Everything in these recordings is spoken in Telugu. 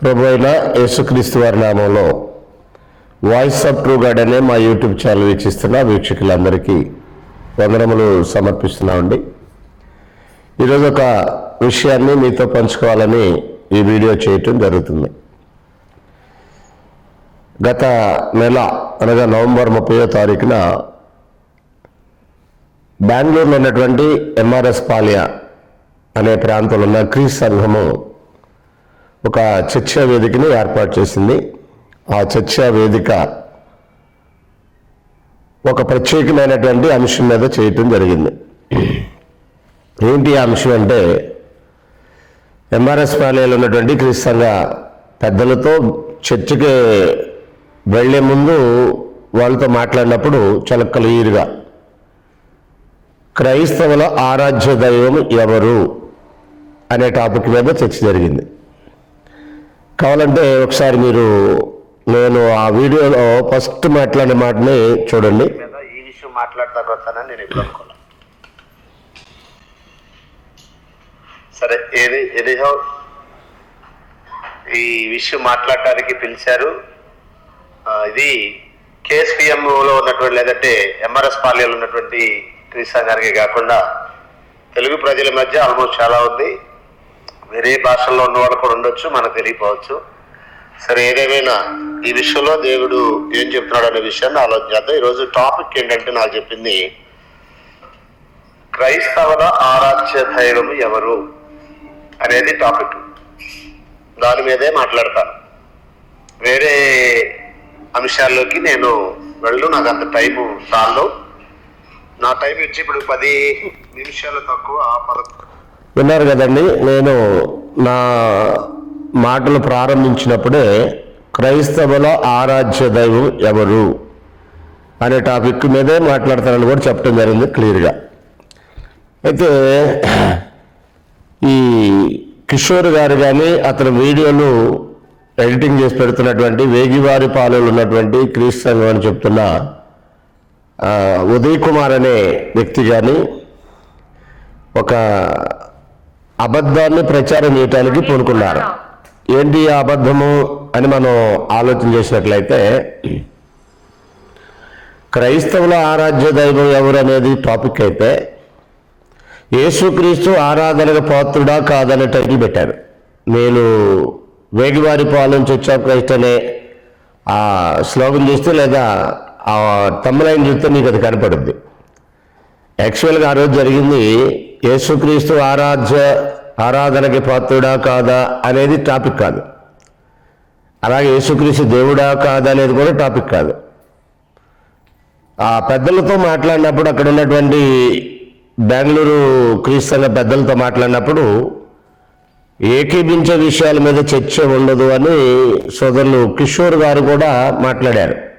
ప్రభు అయిన యేసుక్రీస్తు వారి నామంలో వాయిస్ ఆఫ్ ట్రూ గార్డ్ అనే మా యూట్యూబ్ ఛానల్ వీక్షిస్తున్న వీక్షకులందరికీ వందనములు సమర్పిస్తున్నామండి. ఈరోజు ఒక విషయాన్ని మీతో పంచుకోవాలని ఈ వీడియో చేయటం జరుగుతుంది. గత నెల అనగా నవంబర్ ముప్పయో తారీఖున బెంగళూరులో ఉన్నటువంటి ఎంఆర్ఎస్ పాలియా అనే ప్రాంతంలో ఉన్న క్రీస్ సంఘము ఒక చర్చా వేదికని ఏర్పాటు చేసింది. ఆ చర్చా వేదిక ఒక ప్రత్యేకమైనటువంటి అంశం మీద చేయటం జరిగింది. ఏంటి ఆ అంశం అంటే ఎంఆర్ఎస్ పాలయలో ఉన్నటువంటి క్రిస్తంగ పెద్దలతో చర్చకి వెళ్ళే ముందు వాళ్ళతో మాట్లాడినప్పుడు చాలా క్లియర్గా క్రైస్తవుల ఆరాధ్య దైవం ఎవరు? అనే టాపిక్ మీద చర్చ జరిగింది. కావాలంటే ఒకసారి మీరు నేను ఆ వీడియోలో ఫస్ట్ మాట్లాడిన మాటని చూడండి. ఈ విషయం మాట్లాడతాకు వస్తానని నేను ఎప్పుడు అనుకున్నా సరే ఏది ఏదేహో ఈ విషయం మాట్లాడటానికి పిలిచారు. ఇది కేఎస్పిఎంలో ఉన్నటువంటి లేదంటే ఎంఆర్ఎస్ పార్లీలో ఉన్నటువంటి క్రీస్తు గారికి కాకుండా తెలుగు ప్రజల మధ్య ఆల్మోస్ట్ చాలా ఉంది. వేరే భాషల్లో ఉన్న వాళ్ళు కూడా ఉండొచ్చు మనకు తెలియపోవచ్చు సరే ఏదేమైనా ఈ విషయంలో దేవుడు ఏం చెప్తున్నాడు అనే విషయాన్ని ఆలోచించేద్దాం ఈరోజు టాపిక్ ఏంటంటే నాకు చెప్పింది క్రైస్తవుల ఆరాధ్య దైవం ఎవరు అనేది టాపిక్. దాని మీదే మాట్లాడతాను. వేరే అంశాల్లోకి నేను వెళ్ళు నాకు అంత టైము చాలు నా టైం వచ్చి ఇప్పుడు పది నిమిషాలు తక్కువ పదకొండు విన్నారు కదండి నేను నా మాటలు ప్రారంభించినప్పుడే క్రైస్తవుల ఆరాధ్య దైవం ఎవరు అనే టాపిక్ మీదే మాట్లాడతానని కూడా చెప్పడం జరిగింది క్లియర్గా. అయితే ఈ కిషోర్ గారు కానీ అతని వీడియోలు ఎడిటింగ్ చేసి పెడుతున్నటువంటి వేగివారి పాలెంలో ఉన్నటువంటి క్రీస్తు అని చెప్తున్న ఉదయ్ కుమార్ అనే వ్యక్తి కానీ ఒక అబద్ధాన్ని ప్రచారం చేయటానికి పూనుకున్నారు. ఏంటి ఆ అబద్ధము అని మనం ఆలోచన చేసినట్లయితే క్రైస్తవుల ఆరాధ్య దైవం ఎవరు అనేది టాపిక్ అయితే యేసుక్రీస్తు ఆరాధనకు పాత్రుడా కాదనే టైటిల్ పెట్టారు. నేను వేగివారి పాలన చర్చ్ ఆఫ్ క్రైస్ట్ అనే ఆ స్లోగన్ చూస్తే లేదా ఆ తమ్ములైన చూస్తే నీకు అది కనపడుద్ది. యాక్చువల్గా ఆ రోజు జరిగింది యేసుక్రీస్తు ఆరాధ్య ఆరాధనకి పాత్రుడా కాదా అనేది టాపిక్ కాదు. అలాగే యేసుక్రీస్తు దేవుడా కాదా అనేది కూడా టాపిక్ కాదు. ఆ పెద్దలతో మాట్లాడినప్పుడు అక్కడ ఉన్నటువంటి బెంగళూరు క్రీస్తు పెద్దలతో మాట్లాడినప్పుడు ఏకీభించే విషయాల మీద చర్చ ఉండదు అని సోదరులు కిషోర్ గారు కూడా మాట్లాడారు.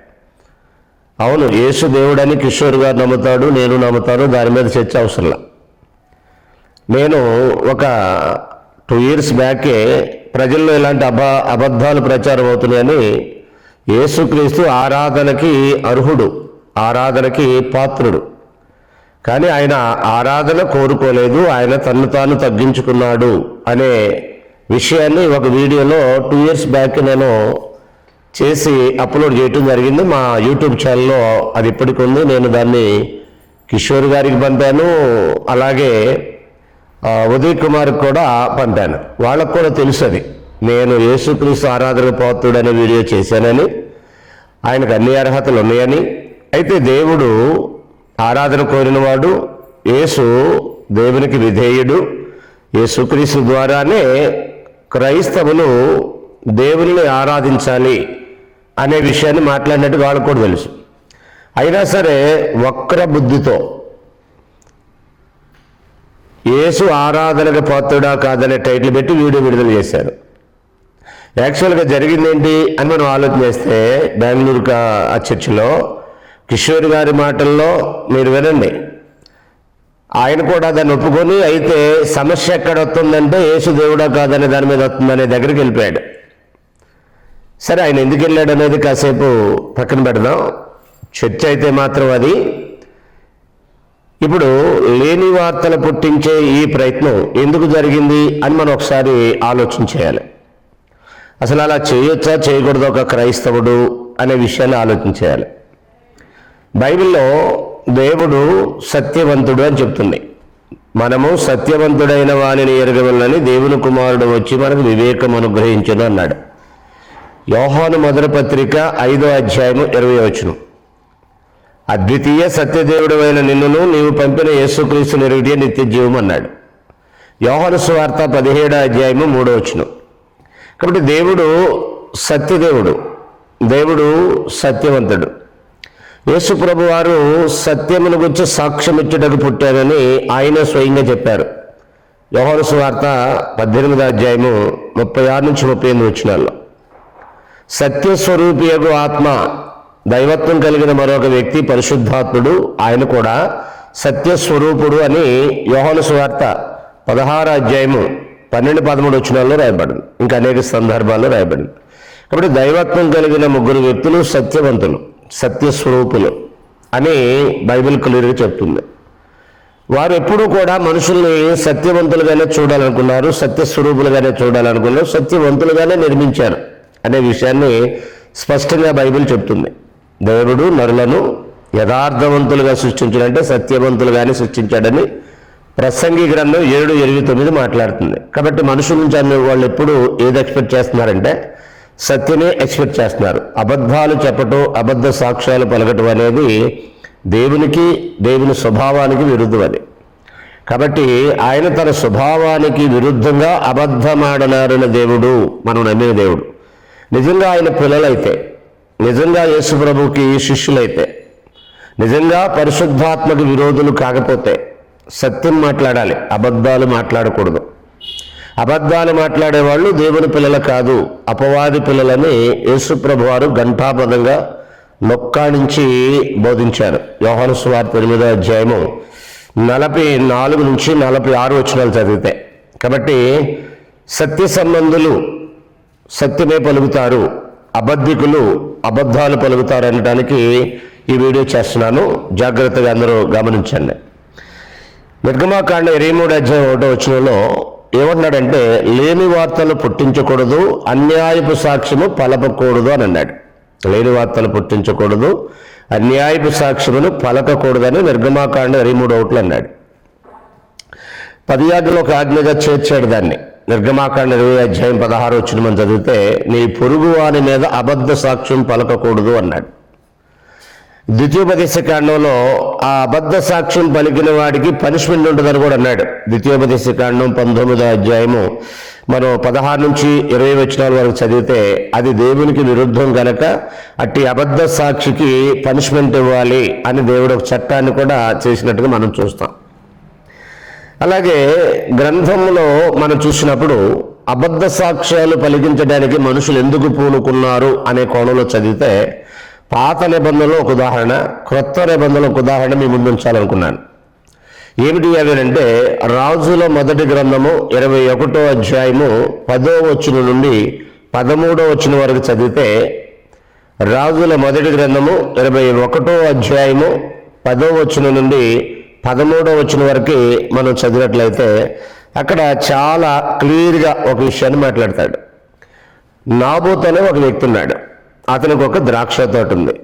అవును యేసు దేవుడని కిషోర్ గారు నమ్ముతాడు నేను నమ్ముతాను దాని మీద చర్చ అవసరంలా. నేను ఒక టూ ఇయర్స్ బ్యాకే ప్రజల్లో ఇలాంటి అబ అబద్ధాలు ప్రచారం అవుతున్నాయని యేసుక్రీస్తు ఆరాధనకి అర్హుడు ఆరాధనకి పాత్రుడు. కానీ ఆయన ఆరాధన కోరుకోలేదు ఆయన తన్ను తాను తగ్గించుకున్నాడు అనే విషయాన్ని ఒక వీడియోలో టూ ఇయర్స్ బ్యాక్ నేను చేసి అప్లోడ్ చేయటం జరిగింది. మా యూట్యూబ్ ఛానల్లో అది ఇప్పటికి ఉంది. నేను దాన్ని కిషోర్ గారికి పంపాను. అలాగే ఉదయ్ కుమార్కి కూడా పంపాను. వాళ్ళకు కూడా తెలుసు అది. నేను యేసుక్రీస్తు ఆరాధన పోతుడనే వీడియో చేశానని. ఆయనకు అన్ని అర్హతలు ఉన్నాయని. అయితే దేవుడు ఆరాధన కోరినవాడు యేసు దేవునికి విధేయుడు. యేసుక్రీస్తు ద్వారానే క్రైస్తవులు దేవుని ఆరాధించాలి. అనే విషయాన్ని మాట్లాడినట్టు వాళ్ళకు కూడా తెలుసు. అయినా సరే వక్ర బుద్ధితో యేసు ఆరాధనకు పాత్రుడా కాదనే టైటిల్ పెట్టి వీడియో విడుదల చేశారు. యాక్చువల్గా జరిగింది ఏంటి అని మనం ఆలోచన చేస్తే బెంగళూరు ఆ చర్చిలో కిషోర్ గారి మాటల్లో మీరు వినండి. ఆయన కూడా దాన్ని ఒప్పుకొని అయితే సమస్య ఎక్కడ వస్తుందంటే యేసు దేవుడా కాదనే దాని మీద వస్తుందనే దగ్గరికి వెళ్ళిపోయాడు. సరే ఆయన ఎందుకు వెళ్ళాడు అనేది కాసేపు పక్కన పెడదాం. చర్చ అయితే మాత్రం అది. ఇప్పుడు లేని వార్తలు పుట్టించే ఈ ప్రయత్నం ఎందుకు జరిగింది అని మనం ఒకసారి ఆలోచన చేయాలి. అసలు అలా చేయొచ్చా చేయకూడదు ఒక క్రైస్తవుడు అనే విషయాన్ని ఆలోచించేయాలి బైబిల్లో దేవుడు సత్యవంతుడు అని చెప్తుంది. మనము సత్యవంతుడైన వానిని ఎరగవల్లని దేవుని కుమారుడు వచ్చి మనకు వివేకం అనుగ్రహించను అన్నాడు. యోహాను మొదటి పత్రిక ఐదో అధ్యాయము ఇరవై వచనం. అద్వితీయ సత్యదేవుడు అయిన నిన్నును నీవు పంపిన యేసుక్రీస్తు నిరుడియ నిత్య జీవం అన్నాడు. యోహాను సువార్త పదిహేడో అధ్యాయము మూడో వచనం. కాబట్టి దేవుడు సత్యదేవుడు. దేవుడు సత్యవంతుడు. యేసు ప్రభు వారు సత్యమును గురించి సాక్ష్యం పుట్టానని పుట్టారని ఆయన స్వయంగా చెప్పారు. యోహాను సువార్త పద్దెనిమిదో అధ్యాయము ముప్పై ఆరు నుంచి ముప్పై ఎనిమిది వచ్చినాల్లో సత్యస్వరూపియగు ఆత్మ దైవత్వం కలిగిన మరొక వ్యక్తి పరిశుద్ధాత్ముడు ఆయన కూడా సత్యస్వరూపుడు అని యోహన సువార్త పదహారు అధ్యాయము పన్నెండు పదమూడు వచ్చినాల్లో రాయబడింది. ఇంకా అనేక సందర్భాల్లో రాయబడింది. కాబట్టి దైవత్వం కలిగిన ముగ్గురు వ్యక్తులు సత్యవంతులు సత్యస్వరూపులు అని బైబిల్ క్లియర్గా చెప్తుంది. వారు ఎప్పుడూ కూడా మనుషుల్ని సత్యవంతులుగానే చూడాలనుకున్నారు సత్యస్వరూపులుగానే చూడాలనుకున్నారు సత్యవంతులుగానే నిర్మించారు. అనే విషయాన్ని స్పష్టంగా బైబిల్ చెప్తుంది. దేవుడు నరులను యథార్థవంతులుగా సృష్టించాడంటే సత్యవంతులుగానే సృష్టించాడని ప్రసంగి గ్రంథం ఏడు ఎనిమిది తొమ్మిది మాట్లాడుతుంది. కాబట్టి మనుషుల నుంచి అనే వాళ్ళు ఎప్పుడు ఏది ఎక్స్పెక్ట్ చేస్తున్నారంటే సత్యమే ఎక్స్పెక్ట్ చేస్తున్నారు. అబద్ధాలు చెప్పటం అబద్ధ సాక్ష్యాలు పలకటం అనేది దేవునికి దేవుని స్వభావానికి విరుద్ధమని కాబట్టి ఆయన తన స్వభావానికి విరుద్ధంగా అబద్ధమాడనారిన దేవుడు మనం నమ్మిన దేవుడు. నిజంగా ఆయన పిల్లలైతే నిజంగా యేసు ప్రభుకి శిష్యులైతే నిజంగా పరిశుద్ధాత్మక విరోధులు కాకపోతే సత్యం మాట్లాడాలి అబద్ధాలు మాట్లాడకూడదు. అబద్ధాలు మాట్లాడేవాళ్ళు దేవుని పిల్లలు కాదు అపవాది పిల్లలని యేసుప్రభు వారు ఘంటాపదంగా నొక్కాడించి బోధించారు. యోహాను సువార్త ఎనిమిదో అధ్యాయము నలభై నాలుగు నుంచి నలభై ఆరు వచ్చినాలు చదివితే కాబట్టి సత్య సంబంధులు సత్యమే పలుకుతారు అబద్ధికులు అబద్ధాలు పలుకుతారు అనడానికి ఈ వీడియో చేస్తున్నాను. జాగ్రత్తగా అందరూ గమనించండి. నిర్గమాకాండ ఇరవై మూడు అధ్యాయం ఒకటో వచ్చినలో ఏమన్నాడంటే లేని వార్తలు పుట్టించకూడదు అన్యాయపు సాక్ష్యము పలపకూడదు అని అన్నాడు. లేని వార్తలు పుట్టించకూడదు అన్యాయపు సాక్ష్యమును పలకకూడదని నిర్గమాకాండ ఇరవై మూడు ఒకట్లు అన్నాడు. పది ఆజ్ఞలో ఒక ఆజ్ఞగా చేర్చాడు దాన్ని. నిర్గమాకాండ ఇరవై అధ్యాయం పదహారు వచ్చిన మనం చదివితే నీ పొరుగు వాని మీద అబద్ధ సాక్ష్యం పలకకూడదు అన్నాడు. ద్వితీయోపదేశ కాండంలో ఆ అబద్ధ సాక్ష్యం పలికిన వాడికి పనిష్మెంట్ ఉంటుందని కూడా అన్నాడు. ద్వితీయోపదేశ కాండం పంతొమ్మిదో అధ్యాయము మనం పదహారు నుంచి ఇరవై వచనాల వరకు చదివితే అది దేవునికి విరుద్ధం కనుక అట్టి అబద్ధ సాక్షికి పనిష్మెంట్ ఇవ్వాలి అని దేవుడు ఒక చట్టాన్ని కూడా చేసినట్టుగా మనం చూస్తాం. అలాగే గ్రంథంలో మనం చూసినప్పుడు అబద్ధ సాక్ష్యాలు పలికించడానికి మనుషులు ఎందుకు పూనుకున్నారు అనే కోణంలో చదివితే పాత నిబంధనలో ఒక ఉదాహరణ క్రొత్త నిబంధనలో ఒక ఉదాహరణ మీ ముందు ఉంచాలనుకున్నాను. ఏమిటి అవేనంటే రాజుల మొదటి గ్రంథము ఇరవై ఒకటో అధ్యాయము పదో వచ్చిన నుండి పదమూడో వచ్చిన వరకు చదివితే రాజుల మొదటి గ్రంథము ఇరవై ఒకటో అధ్యాయము పదో వచ్చిన నుండి పదమూడో వచ్చిన వరకు మనం చదివినట్లయితే అక్కడ చాలా క్లియర్గా ఒక విషయాన్ని మాట్లాడతాడు. నాబోత్ అనే ఒక వ్యక్తి ఉన్నాడు. అతనికి ఒక ద్రాక్ష తోట ఉంది.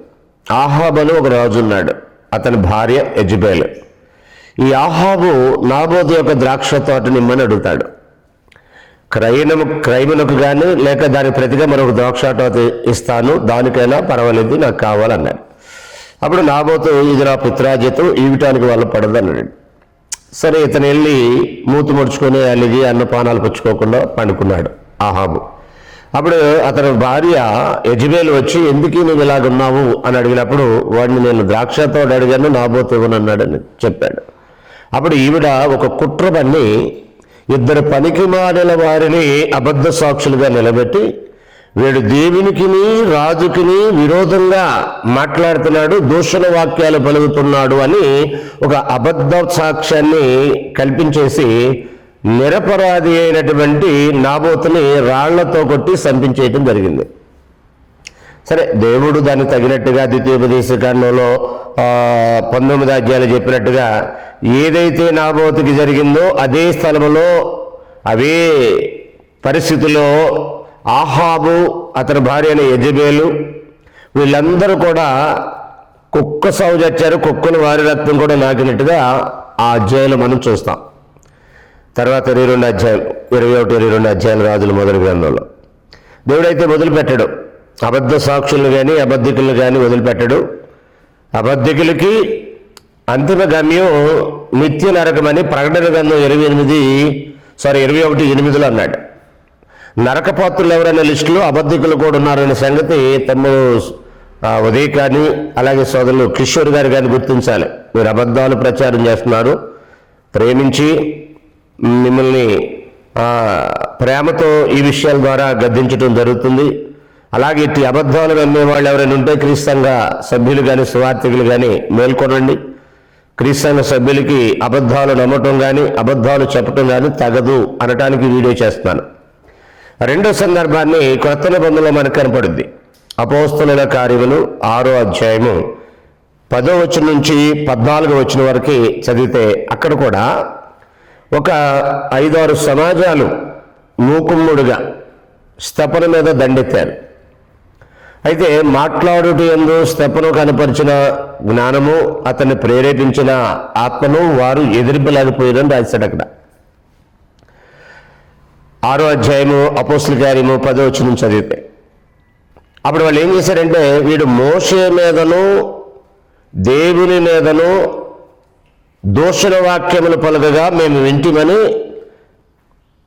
ఆహాబ్ అని ఒక రాజు ఉన్నాడు. అతని భార్య ఎజుబేల్ ఈ ఆహాబు నాబోతు యొక్క ద్రాక్ష తోటని ఇమ్మని అడుగుతాడు. క్రయణము క్రైమునకు కానీ లేక దాని ప్రతిగా మరొక ద్రాక్ష తోట ఇస్తాను. దానికైనా పర్వాలేదు నాకు కావాలన్నాడు. అప్పుడు నాబోతో ఇది నా పిత్రాజితం ఈవిటానికి వాళ్ళు పడదు అన్నాడు సరే ఇతను వెళ్ళి మూతి ముడుచుకొని అలిగి అన్నపానాలు పుచ్చుకోకుండా పండుకున్నాడు ఆహాబు అప్పుడు అతని భార్య యజమేలు వచ్చి ఎందుకు నువ్వు ఇలాగున్నావు అని అడిగినప్పుడు వాడిని నేను ద్రాక్షతో అడిగాను నాబోతు ఇవ్వనన్నాడని చెప్పాడు. అప్పుడు ఈవిడ ఒక కుట్ర పన్ని ఇద్దరు పనికి మారిన వారిని అబద్ధ సాక్షులుగా నిలబెట్టి వీడు దేవునికిని రాజుకిని విరోధంగా మాట్లాడుతున్నాడు దూషణ వాక్యాలు పలుకుతున్నాడు అని ఒక అబద్ధ సాక్ష్యాన్ని కల్పించేసి నిరపరాధి అయినటువంటి నాబోతుని రాళ్ళతో కొట్టి సంపించేయటం జరిగింది. సరే దేవుడు దాన్ని తగినట్టుగా ద్వితీయోపదేశ కాండంలో పంతొమ్మిది అధ్యాయులు చెప్పినట్టుగా ఏదైతే నాబోతుకి జరిగిందో అదే స్థలంలో అవే పరిస్థితుల్లో ఆహాబు అతని భార్య అయిన యజబేలు వీళ్ళందరూ కూడా కుక్క సాగు చచ్చారు కుక్కను వారి రక్తం కూడా నాకినట్టుగా ఆ అధ్యాయంలో మనం చూస్తాం. తర్వాత ఇరవై రెండు అధ్యాయులు ఇరవై ఒకటి ఇరవై రెండు అధ్యాయులు రాజుల మొదటి గ్రంథంలో. దేవుడైతే వదిలిపెట్టడు అబద్ధ సాక్షులను కానీ అబద్ధికులను కానీ వదిలిపెట్టడు. అబద్ధికులకి అంతిమ గమ్యం నిత్య నరకమని ప్రకటన గ్రంథం ఇరవై ఎనిమిది సారీ ఇరవై ఒకటి ఎనిమిదిలో అన్నాడు. నరకపాత్రులు ఎవరైనా లిస్టులో అబద్ధికులు కూడా ఉన్నారనే సంగతి తమ్ముడు ఉదయ్ కానీ అలాగే సోదరులు కిషోర్ గారు కానీ గుర్తించాలి. మీరు అబద్ధాలు ప్రచారం చేస్తున్నారు. ప్రేమించి మిమ్మల్ని ప్రేమతో ఈ విషయాల ద్వారా గద్దించడం జరుగుతుంది. అలాగే ఇట్టి అబద్ధాలు నమ్మే వాళ్ళు ఎవరైనా ఉంటే క్రీస్తంగ సభ్యులు కానీ సువార్థికులు కానీ మేల్కొనండి. క్రీస్తంగ సభ్యులకి అబద్ధాలు నమ్మటం కానీ అబద్ధాలు చెప్పటం కానీ తగదు అనటానికి వీడియో చేస్తున్నాను. రెండో సందర్భాన్ని క్రొత్త నిబంధనలో మనకు కనపడుద్ది అపోస్తుల కార్యములు ఆరో అధ్యాయము పదో వచ్చిన నుంచి పద్నాలుగు వచ్చిన వరకు చదివితే అక్కడ కూడా ఒక ఐదారు సమాజాలు మూకుమ్ముడుగా స్తపన మీద దండెత్తారు. అయితే మాట్లాడుట ఎందు స్తెపను కనపరిచిన జ్ఞానము అతన్ని ప్రేరేపించిన ఆత్మను వారు ఎదిరింపలేకపోయారని రాశాడు అక్కడ. ఆరో అధ్యాయము అపోస్తుల కార్యము పదో చదివితే. అప్పుడు వాళ్ళు ఏం చేశారంటే వీడు మోసే మీదను దేవుని మీదను దూషణ వాక్యములు పలుకగా మేము వింటిమని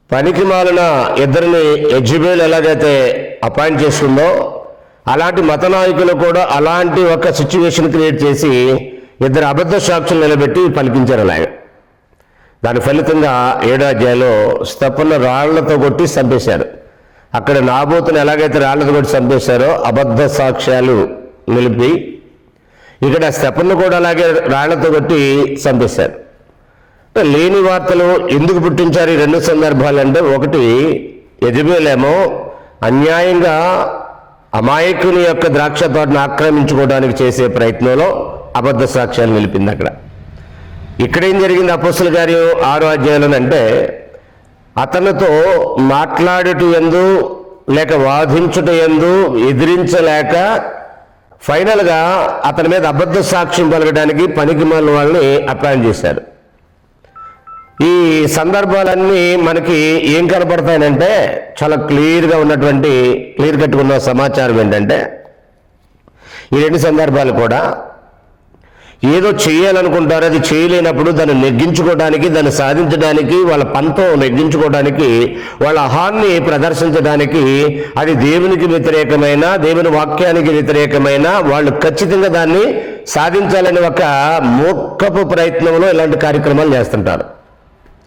పనికి మాలిన ఇద్దరిని ఎజ్యుబేల్ ఎలాగైతే అపాయింట్ చేస్తుందో అలాంటి మత నాయకులు కూడా అలాంటి ఒక సిచ్యువేషన్ క్రియేట్ చేసి ఇద్దరు అబద్ధ సాక్షులు నిలబెట్టి పలికించారు అలాగే. దాని ఫలితంగా ఏడో అధ్యాయంలో స్తపన్న రాళ్ళతో కొట్టి చంపేశారు. అక్కడ నాబోతుని ఎలాగైతే రాళ్ళతో కొట్టి చంపేశారో అబద్ధ సాక్ష్యాలు నిలిపి ఇక్కడ స్తపన్ను కూడా అలాగే రాళ్ళతో కొట్టి చంపేశారు. లేని వార్తలు ఎందుకు పుట్టించారు ఈ రెండు సందర్భాలంటే ఒకటి యజబేలేమో అన్యాయంగా అమాయకుని యొక్క ద్రాక్ష తోటను ఆక్రమించుకోవడానికి చేసే ప్రయత్నంలో అబద్ధ సాక్ష్యాలు నిలిపింది అక్కడ. ఇక్కడ ఏం జరిగింది అపస్సుల గారు ఆరో అధ్యాయంలో అంటే అతనితో మాట్లాడుట ఎందు లేక వాదించుట ఎందు ఎదిరించలేక ఫైనల్గా అతని మీద అబద్ధ సాక్ష్యం పలకడానికి పనికి మళ్ళీ వాళ్ళని అపాయింట్ చేశారు. ఈ సందర్భాలన్నీ మనకి ఏం కనపడతాయనంటే చాలా క్లియర్గా ఉన్నటువంటి క్లియర్ కట్టుకున్న సమాచారం ఏంటంటే ఈ రెండు సందర్భాలు కూడా ఏదో చేయాలనుకుంటారు అది చేయలేనప్పుడు దాన్ని నెగ్గించుకోవడానికి దాన్ని సాధించడానికి వాళ్ళ పంతం నెగ్గించుకోవడానికి వాళ్ళ అహాన్ని ప్రదర్శించడానికి అది దేవునికి వ్యతిరేకమైన దేవుని వాక్యానికి వ్యతిరేకమైన వాళ్ళు ఖచ్చితంగా దాన్ని సాధించాలని ఒక మూర్ఖపు ప్రయత్నంలో ఇలాంటి కార్యక్రమాలు చేస్తుంటారు.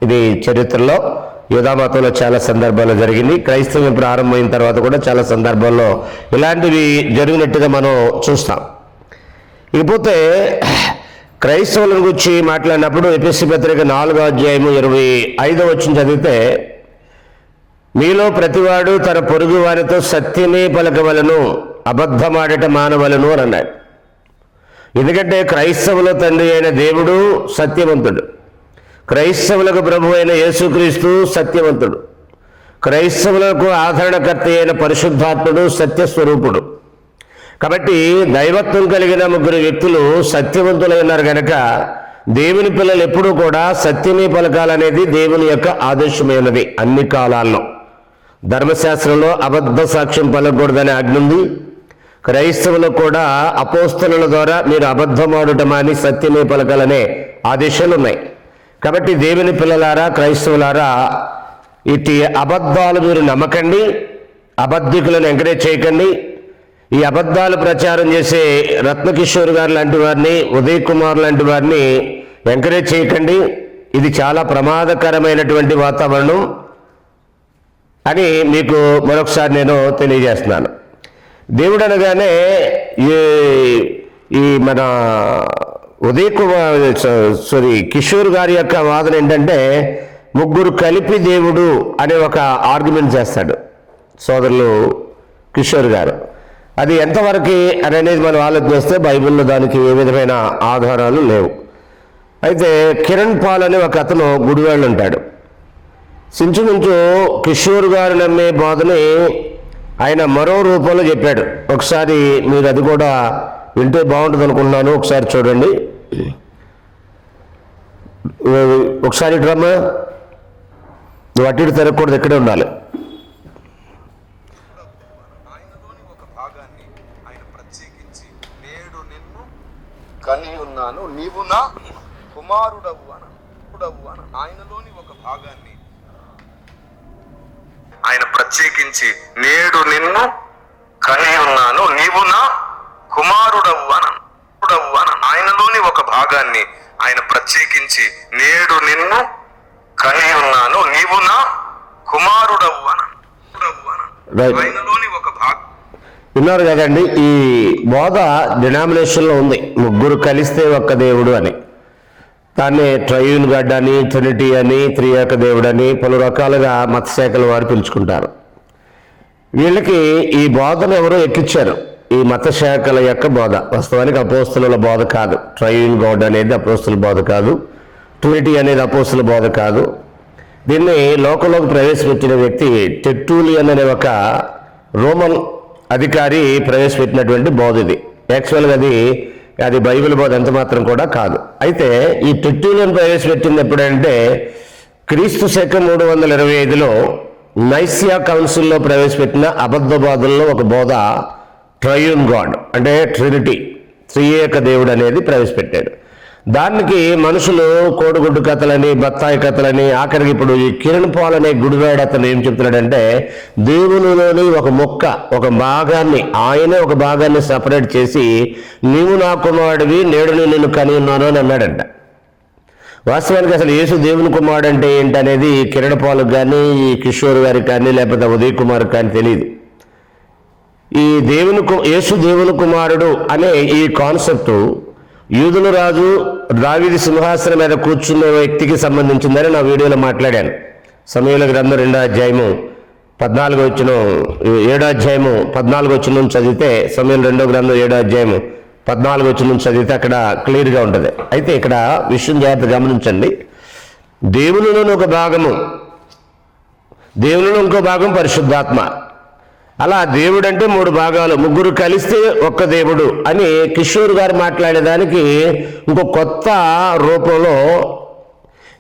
ఇది చరిత్రలో యోధామతంలో చాలా సందర్భాల్లో జరిగింది. క్రైస్తవం ప్రారంభమైన తర్వాత కూడా చాలా సందర్భాల్లో ఇలాంటివి జరిగినట్టుగా మనం చూస్తాం. ఇకపోతే క్రైస్తవుల గురించి మాట్లాడినప్పుడు ఎపిసి పత్రిక నాలుగో అధ్యాయము ఇరవై ఐదో వచ్చిన చదివితే మీలో ప్రతివాడు తన పొరుగు వారితో సత్యమే పలకవలను అబద్ధమాడట మానవలను అని అన్నాడు. ఎందుకంటే క్రైస్తవుల తండ్రి అయిన దేవుడు సత్యవంతుడు. క్రైస్తవులకు ప్రభు అయిన యేసుక్రీస్తు సత్యవంతుడు. క్రైస్తవులకు ఆదరణకర్త అయిన పరిశుద్ధాత్ముడు సత్యస్వరూపుడు. కాబట్టి దైవత్వం కలిగిన ముగ్గురు వ్యక్తులు సత్యవంతులై ఉన్నారు కనుక దేవుని పిల్లలు ఎప్పుడూ కూడా సత్యమే పలకాలనేది దేవుని యొక్క ఆదేశమైనది అన్ని కాలాల్లో. ధర్మశాస్త్రంలో అబద్ధ సాక్ష్యం పలకూడదనే ఆజ్ఞ ఉంది. క్రైస్తవులకు కూడా అపోస్తలుల ద్వారా మీరు అబద్ధమాడటం అని సత్యమే పలకాలనే ఆదేశాలు ఉన్నాయి. కాబట్టి దేవుని పిల్లలారా క్రైస్తవులారా ఇటు అబద్ధాలు మీరు నమ్మకండి అబద్ధికులను ఎంకరేజ్ చేయకండి ఈ అబద్ధాలు ప్రచారం చేసే రత్నకిషోర్ గారు లాంటి వారిని ఉదయ్ కుమార్ లాంటి వారిని ఎంకరేజ్ చేయకండి. ఇది చాలా ప్రమాదకరమైనటువంటి వాతావరణం. అని మీకు మరొకసారి నేను తెలియజేస్తున్నాను. దేవుడు అనగానే ఈ ఈ మన ఉదయ్ కుమార్ సారీ కిషోర్ గారి యొక్క వాదన ఏంటంటే ముగ్గురు కలిపి దేవుడు అనే ఒక ఆర్గ్యుమెంట్ చేస్తాడు సోదరులు కిషోర్ గారు. అది ఎంతవరకు అని అనేది మనం ఆలోచిస్తే బైబిల్లో దానికి ఏ విధమైన ఆధారాలు లేవు. అయితే కిరణ్ పాల్ అనే ఒక అతను గుడివాళ్ళు ఉంటాడు. సించుమించు కిషోర్ గారు నమ్మే బోధని ఆయన మరో రూపంలో చెప్పాడు. ఒకసారి మీరు అది కూడా వింటే బాగుంటుంది అనుకుంటున్నాను ఒకసారి చూడండి. ఒకసారి డ్రమ్ నువ్వు అటు ఇటు తిరగకూడదు ఇక్కడే ఉండాలి ఆయనలోని ఒక భాగాన్ని ఆయన ప్రత్యేకించి నేడు నిన్ను కని ఉన్నాను నీవు నా కుమారుడవు అన కుమారుడవు అన ఆయనలోని ఒక భాగాన్ని ఆయన ప్రత్యేకించి నేడు నిన్ను కని ఉన్నాను నీవు నా కుమారుడవు అన కుమారుడవు అన ఆయనలోని ఒక భాగాన్ని ఆయన ప్రత్యేకించి నేడు నిన్ను కని ఉన్నాను నీవు నా కుమారుడవు అన కుమారుడవు అన Right. ఆయనలోని ఒక భాగం విన్నారు కదండి ఈ బోధ డినామినేషన్లో ఉంది ముగ్గురు కలిస్తే ఒక్క దేవుడు అని దాన్ని ట్రయూన్ గడ్ అని ట్రినిటీ అని త్రియాక దేవుడని పలు రకాలుగా మతశాఖల వారు పిలుచుకుంటారు. వీళ్ళకి ఈ బోధను ఎవరో ఎక్కించారు ఈ మత శాఖల యొక్క బోధ. వాస్తవానికి అపోస్తుల బోధ కాదు. ట్రయూన్ గాడ్ అనేది అపోస్తుల బోధ కాదు. ట్రినిటీ అనేది అపోస్తుల బోధ కాదు. దీన్ని లోకంలోకి ప్రవేశపెట్టిన వ్యక్తి టెట్టూలియన్ అనే ఒక రోమన్ అధికారి ప్రవేశపెట్టినటువంటి బోధ ఇది. యాక్చువల్గా అది అది బైబిల్ బోధ ఎంత మాత్రం కూడా కాదు. అయితే ఈ టెట్టూలియన్ ప్రవేశపెట్టింది ఎప్పుడంటే క్రీస్తు శకం మూడు వందల ఇరవై ఐదులో నైసియా కౌన్సిల్లో ప్రవేశపెట్టిన అబద్ధ బోధల్లో ఒక బోధ ట్రయూన్ గాడ్ అంటే ట్రినిటీ త్రియేక దేవుడు అనేది ప్రవేశపెట్టాడు. దానికి మనుషులు కోడిగుడ్డు కథలని బత్తాయి కథలని ఆఖరికి ఇప్పుడు ఈ కిరణ్ పాల్ అనే గుడివాడు అతను ఏం చెప్తున్నాడంటే దేవునిలోని ఒక మొక్క ఒక భాగాన్ని ఆయనే ఒక భాగాన్ని సపరేట్ చేసి నీవు నా కుమారుడివి నేడు నేను నిన్ను కని ఉన్నాను అని అన్నాడంట. వాస్తవానికి అసలు యేసు దేవుని కుమారుడు అంటే ఏంటనేది కిరణ్ పాల్ కానీ ఈ కిషోర్ గారికి కానీ లేకపోతే ఉదయ్ కుమార్ కానీ తెలియదు ఈ దేవుని కు- యేసు దేవుని కుమారుడు అనే ఈ కాన్సెప్ట్ యూదుల రాజు దావిది సింహాసనం మీద కూర్చున్న వ్యక్తికి సంబంధించిందని నా వీడియోలో మాట్లాడాను. సమయంలో గ్రంథం రెండో అధ్యాయము పద్నాలుగు వచ్చిన ఏడో అధ్యాయము పద్నాలుగు వచ్చిన నుంచి చదివితే సమయం రెండో గ్రంథం ఏడో అధ్యాయము పద్నాలుగు వచ్చిన నుంచి చదివితే అక్కడ క్లియర్గా ఉంటుంది. అయితే ఇక్కడ విషయం జాగ్రత్త గమనించండి. దేవునిలోని ఒక భాగము దేవునిలో ఇంకో భాగం పరిశుద్ధాత్మ. అలా దేవుడు అంటే మూడు భాగాలు. ముగ్గురు కలిస్తే ఒక్క దేవుడు అని కిషోర్ గారు మాట్లాడేదానికి ఇంకో కొత్త రూపంలో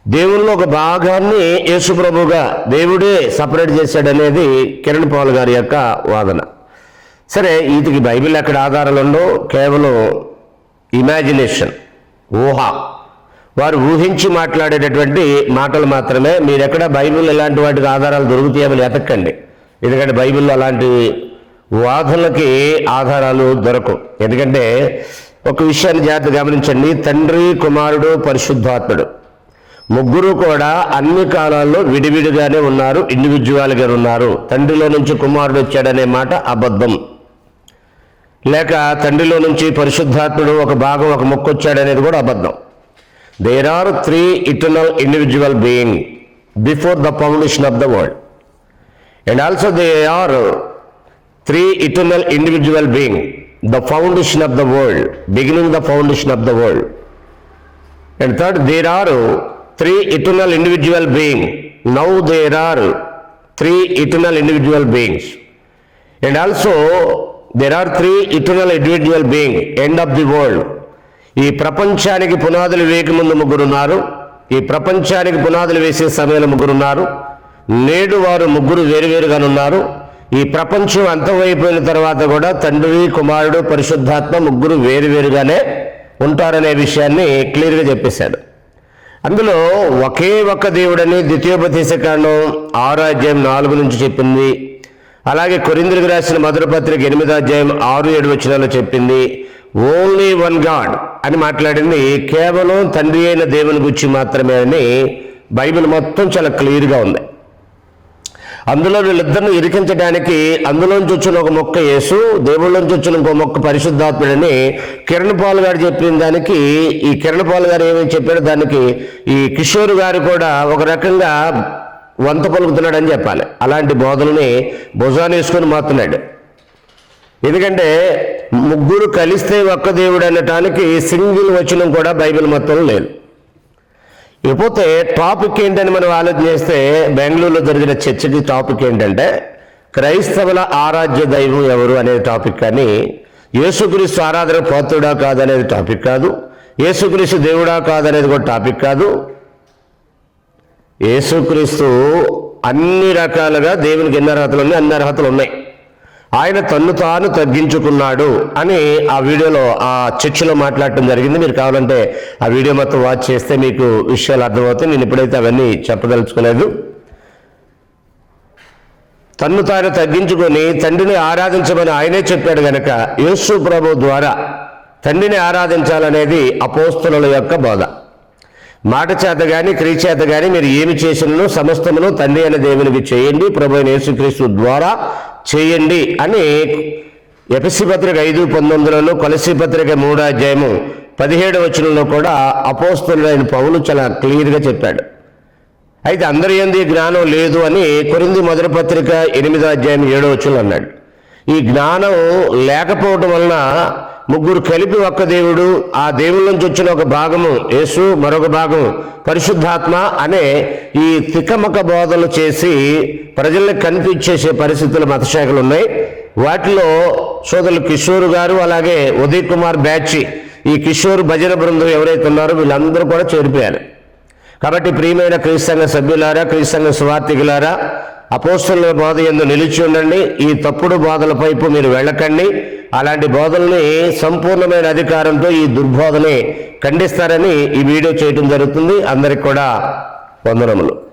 దేవుల్లో ఒక భాగాన్ని యేసుప్రభుగా దేవుడే సపరేట్ చేశాడనేది కిరణ్ పాల్ గారి యొక్క వాదన. సరే వీటికి బైబిల్ ఎక్కడ ఆధారాలు ఉండవు? కేవలం ఇమాజినేషన్ ఊహ. వారు ఊహించి మాట్లాడేటటువంటి మాటలు మాత్రమే. మీరు ఎక్కడ బైబిల్ ఇలాంటి వాటికి ఆధారాలు దొరుకుతాయని వెతకండి. ఎందుకంటే బైబిల్లో అలాంటి వాదనలకి ఆధారాలు దొరకవు. ఎందుకంటే ఒక విషయాన్ని జాగ్రత్త గమనించండి. తండ్రి కుమారుడు పరిశుద్ధాత్ముడు ముగ్గురు కూడా అన్ని కాలాల్లో విడివిడిగానే ఉన్నారు ఇండివిజువల్గా ఉన్నారు. తండ్రిలో నుంచి కుమారుడు వచ్చాడనే మాట అబద్ధం. లేక తండ్రిలో నుంచి పరిశుద్ధాత్ముడు ఒక భాగం ఒక మొక్క వచ్చాడనేది కూడా అబద్ధం. There are three eternal individual being before the foundation of the world and also they are three eternal individual being the foundation of the world beginning the foundation of the world and third there are three eternal individual being now there are three eternal individual beings and also there are three eternal individual being end of the world ఈ ప్రపంచానికి పునాదులు వేయకముందు ముగ్గురు ఉన్నారు ఈ ప్రపంచానికి పునాదులు వేసే సమయంలో ముగ్గురు ఉన్నారు నేడు వారు ముగ్గురు వేరువేరుగానున్నారు. ఈ ప్రపంచం అంతమైపోయిన తర్వాత కూడా తండ్రి కుమారుడు పరిశుద్ధాత్మ ముగ్గురు వేరువేరుగానే ఉంటారనే విషయాన్ని క్లియర్గా చెప్పేశాడు. అందులో ఒకే ఒక్క దేవుడని ద్వితీయోపదేశ కాండం ఆరో అధ్యాయం నాలుగు నుంచి చెప్పింది. అలాగే కొరింద్రికి రాసిన మధురపత్రిక పత్రిక ఎనిమిదో అధ్యాయం ఆరు ఏడు వచనాల్లో చెప్పింది ఓన్లీ వన్ గాడ్ అని మాట్లాడింది. కేవలం తండ్రి అయిన దేవుని గురించి మాత్రమే అని బైబిల్ మొత్తం చాలా క్లియర్గా ఉంది. అందులో వీళ్ళిద్దరిని ఇరికించడానికి అందులోంచి వచ్చిన ఒక మొక్క యేసు దేవుళ్ళలోంచి వచ్చిన ఇంకో మొక్క పరిశుద్ధాత్ముడని కిరణ్ పాల్ గారు చెప్పిన దానికి ఈ కిరణ్ పాల్ గారు ఏమేమి చెప్పారో దానికి ఈ కిషోర్ గారు కూడా ఒక రకంగా వంత పలుకుతున్నాడని చెప్పాలి. అలాంటి బోధనని భుజాన్ని వేసుకొని ఎందుకంటే ముగ్గురు కలిస్తే ఒక్క దేవుడు అనటానికి సింగిల్ వచనం కూడా బైబిల్ మొత్తం లేదు. ఇకపోతే టాపిక్ ఏంటని మనం ఆలోచన చేస్తే బెంగళూరులో జరిగిన చర్చకి టాపిక్ ఏంటంటే క్రైస్తవుల ఆరాధ్య దైవం ఎవరు అనే టాపిక్ కానీ యేసుక్రీస్తు ఆరాధన పాత్రుడా కాదనేది టాపిక్ కాదు. యేసుక్రీస్తు దేవుడా కాదనేది కూడా టాపిక్ కాదు. యేసుక్రీస్తు అన్ని రకాలుగా దేవునికి ఎన్ని అర్హతలు ఉన్నాయి? అన్ని అర్హతలు ఉన్నాయి. ఆయన తన్ను తాను తగ్గించుకున్నాడు అని ఆ వీడియోలో ఆ చర్చిలో మాట్లాడటం జరిగింది. మీరు కావాలంటే ఆ వీడియో మొత్తం వాచ్ చేస్తే మీకు విషయాలు అర్థమవుతాయి. నేను ఇప్పుడైతే అవన్నీ చెప్పదలుచుకోలేదు. తన్ను తాను తగ్గించుకొని తండ్రిని ఆరాధించమని ఆయనే చెప్పాడు గనక యేసు ప్రభు ద్వారా తండ్రిని ఆరాధించాలనేది అపోస్తుల యొక్క బోధ. మాట చేత కానీ క్రియ చేత కానీ మీరు ఏమి చేసినను సమస్తమును తండ్రి అయిన దేవునికి చేయండి ప్రభు యేసుక్రీస్తు ద్వారా చేయండి అని ఎపిసి పత్రిక ఐదు పంతొమ్మిదిలోను కొలసి పత్రిక మూడో అధ్యాయము పదిహేడు వచనంలో కూడా అపోస్తులైన పౌలు చాలా క్లియర్గా చెప్పాడు. అయితే అందరి ఎందు జ్ఞానం లేదు అని కొరింది మొదటి పత్రిక ఎనిమిదో అధ్యాయం ఏడో వచనంలో అన్నాడు. ఈ జ్ఞానం లేకపోవటం వలన ముగ్గురు కలిపి ఒక్క దేవుడు ఆ దేవుడి నుంచి వచ్చిన ఒక భాగము యేసు మరొక భాగం పరిశుద్ధాత్మ అనే ఈ తికమక బోధలు చేసి ప్రజలకు కనిపించేసే పరిస్థితులు మతశాఖలు ఉన్నాయి వాటిలో సోదరులు కిషోర్ గారు అలాగే ఉదయ్ కుమార్ బ్యాచి ఈ కిషోర్ భజన బృందం ఎవరైతే ఉన్నారో వీళ్ళందరూ కూడా చేరిపోయారు. కాబట్టి ప్రియమైన క్రీస్తంగ సభ్యులారా క్రీస్తంగ స్వార్థికులారా అపోస్తుల బోధ ఎందు నిలిచి ఉండండి. ఈ తప్పుడు బోధల పైపు మీరు వెళ్ళకండి. అలాంటి బోధల్ని సంపూర్ణమైన అధికారంతో ఈ దుర్బోధని ఖండిస్తారని ఈ వీడియో చేయడం జరుగుతుంది. అందరికి కూడా వందనములు.